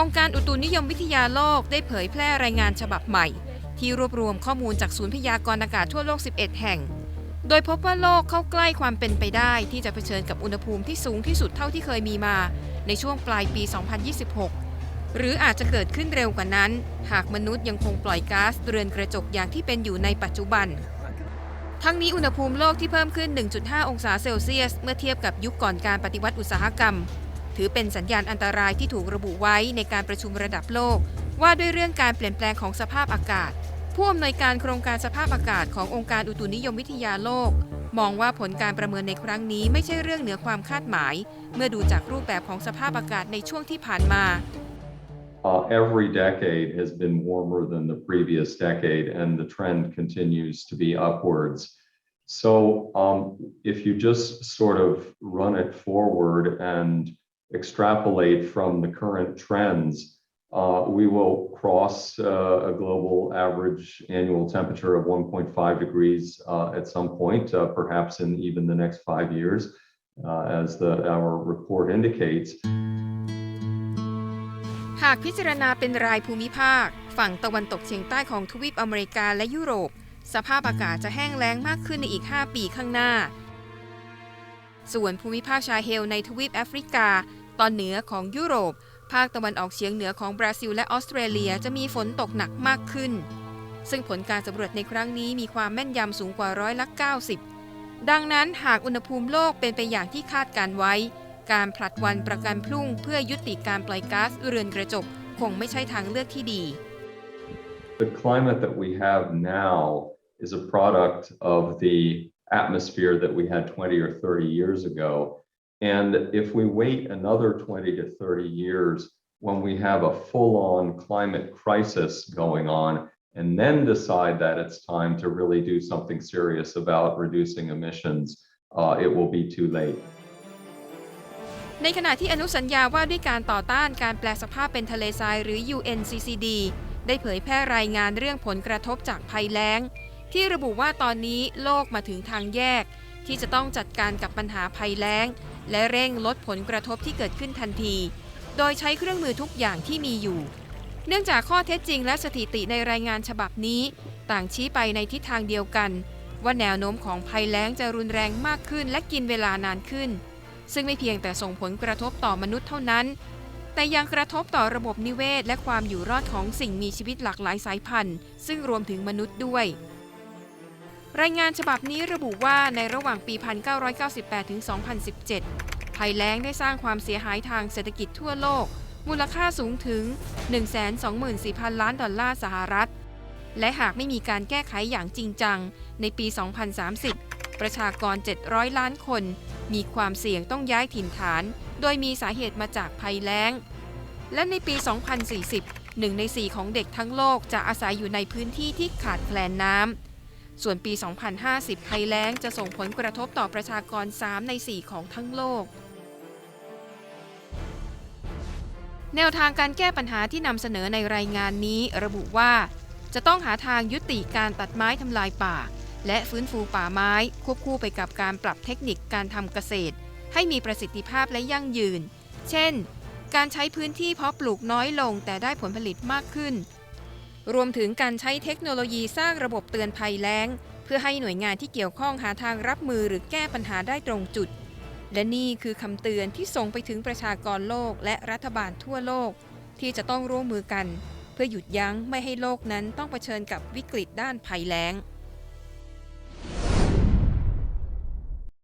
องค์การอุตุนิยมวิทยาโลกได้เผยแพร่รายงานฉบับใหม่ ที่รวบรวมข้อมูลจากศูนย์พยากรณ์อากาศทั่วโลก 11 แห่ง โดยพบว่าโลกเข้าใกล้ความเป็นไปได้ที่จะเผชิญกับอุณหภูมิที่สูงที่สุดเท่าที่เคยมีมา ในช่วงปลายปี 2026 หรืออาจจะเกิดขึ้นเร็วกว่านั้น หากมนุษย์ยังคงปล่อยก๊าซเรือนกระจกอย่างที่เป็นอยู่ในปัจจุบัน ทั้งนี้อุณหภูมิโลกที่เพิ่มขึ้น 1.5 องศาเซลเซียส เมื่อเทียบกับยุคก่อนการปฏิวัติอุตสาหกรรม ถือเป็นสัญญาณอันตรายที่ถูกระบุไว้ในการประชุมระดับโลก ว่าด้วยเรื่องการเปลี่ยนแปลงของสภาพอากาศ ผู้อำนวยการโครงการสภาพอากาศขององค์การอุตุนิยมวิทยาโลก มองว่าผลการประเมินในครั้งนี้ไม่ใช่เรื่องเหนือความคาดหมาย เมื่อดูจากรูปแบบของสภาพอากาศในช่วงที่ผ่านมา Uh, every decade has been warmer than the previous decade, and the trend continues to be upwards. So, um, if you just sort of run it forward and extrapolate from the current trends, uh, we will cross uh, a global average annual temperature of 1.5 degrees uh, at some point, uh, perhaps in even the next five years, uh, as the, our report indicates. หากพิจารณาเป็นรายภูมิภาค ฝั่งตะวันตกเฉียงใต้ของทวีปอเมริกาและยุโรป สภาพอากาศจะแห้งแล้งมากขึ้นในอีก 5 ปีข้างหน้า ส่วนภูมิภาคชาเฮลในทวีปแอฟริกา ตอนเหนือของยุโรป ภาคตะวันออกเฉียงเหนือของบราซิลและออสเตรเลียจะมีฝนตกหนักมากขึ้น ซึ่งผลการสำรวจในครั้งนี้มีความแม่นยำสูงกว่าร้อยละ90 ดังนั้นหากอุณหภูมิโลกเป็นไปอย่างที่คาดการไว้ การผลัดวันประกันพรุ่ง เพื่อยุติการปล่อยก๊าซเรือนกระจกคงไม่ใช่ทางเลือกที่ดี The climate that we have now is a product of the atmosphere that we had 20 or 30 years ago. And if we wait another 20 to 30 years when we have a full on climate crisis going on, and then decide that it's time to really do something serious about reducing emissions, uh, it will be too late. ในขณะที่อนุสัญญาว่าด้วยการต่อต้านการแปลสภาพเป็นทะเลทรายหรือ UNCCD ได้เผยแพร่รายงานเรื่องผลกระทบจากภัยแล้ง ที่ระบุว่าตอนนี้โลกมาถึงทางแยก ที่จะต้องจัดการกับปัญหาภัยแล้ง และเร่งลดผลกระทบที่เกิดขึ้นทันที โดยใช้เครื่องมือทุกอย่างที่มีอยู่ เนื่องจากข้อเท็จจริงและสถิติในรายงานฉบับนี้ ต่างชี้ไปในทิศทางเดียวกัน ว่าแนวโน้มของภัยแล้งจะรุนแรงมากขึ้นและกินเวลานานขึ้น ซึ่งไม่เพียงแต่ส่งผลกระทบต่อมนุษย์เท่านั้นแต่ยังกระทบต่อระบบนิเวศ และความอยู่รอดของสิ่งมีชีวิตหลากหลายสายพันธุ์ ซึ่งรวมถึงมนุษย์ด้วย รายงานฉบับนี้ระบุว่าในระหว่างปี 1998 ถึง 2017 ภัยแล้งได้สร้างความเสียหายทางเศรษฐกิจทั่วโลก มูลค่าสูงถึง 124,000 ล้านดอลลาร์สหรัฐ และหากไม่มีการแก้ไขอย่างจริงจัง ในปี 2030 ประชากร 700 ล้านคน มีความเสี่ยงต้องย้ายถิ่นฐาน โดยมีสาเหตุมาจากภัยแล้ง และในปี 2040หนึ่งในสี่ของเด็กทั้งโลกจะอาศัยอยู่ในพื้นที่ที่ขาดแคลนน้ำ ส่วนปี 2050 ภัยแล้งจะส่งผลกระทบต่อประชากร 3 ใน 4 ของทั้งโลก แนวทางการแก้ปัญหาที่นำเสนอในรายงานนี้ระบุว่า จะต้องหาทางยุติการตัดไม้ทำลายป่า และฟื้นฟูป่าไม้ควบคู่ไปกับการปรับเทคนิคการทำเกษตร ให้มีประสิทธิภาพและยั่งยืน เช่น การใช้พื้นที่เพาะปลูกน้อยลงแต่ได้ผลผลิตมากขึ้น รวมถึงการใช้เทคโนโลยีสร้างระบบเตือนภัยแล้ง เพื่อให้หน่วยงานที่เกี่ยวข้องหาทางรับมือหรือแก้ปัญหาได้ตรงจุด และนี่คือคำเตือนที่ส่งไปถึงประชากรโลกและรัฐบาลทั่วโลก ที่จะต้องร่วมมือกัน เพื่อหยุดยั้งไม่ให้โลกนั้นต้องเผชิญกับวิกฤตด้านภัยแล้ง